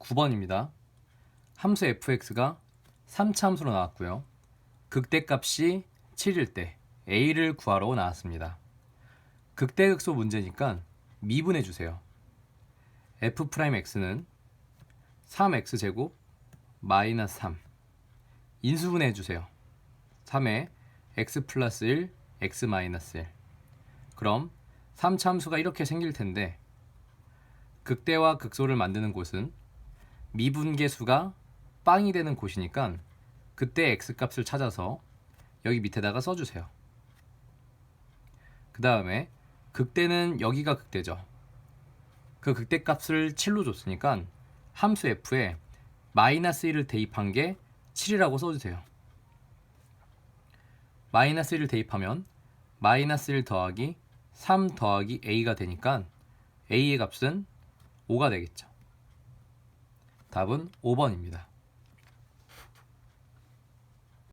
9번입니다. 함수 fx가 3차 함수로 나왔고요. 극대값이 7일 때 a를 구하러 나왔습니다. 극대극소 문제니까 미분해 주세요. f'x는 3x제곱 마이너스 3 인수분해 주세요. 3에 x 플러스 1, x 마이너스 1 그럼 3참수가 이렇게 생길 텐데 극대와 극소를 만드는 곳은 미분계수가 빵이 되는 곳이니까 그때 x값을 찾아서 여기 밑에다가 써주세요. 그 다음에 극대는 여기가 극대죠. 그 극대값을 7로 줬으니까 함수 f에 마이너스 1을 대입한 게 7이라고 써주세요. 마이너스 1을 대입하면 마이너스 1 더하기 3 더하기 a가 되니까 a의 값은 5가 되겠죠. 답은 5번입니다.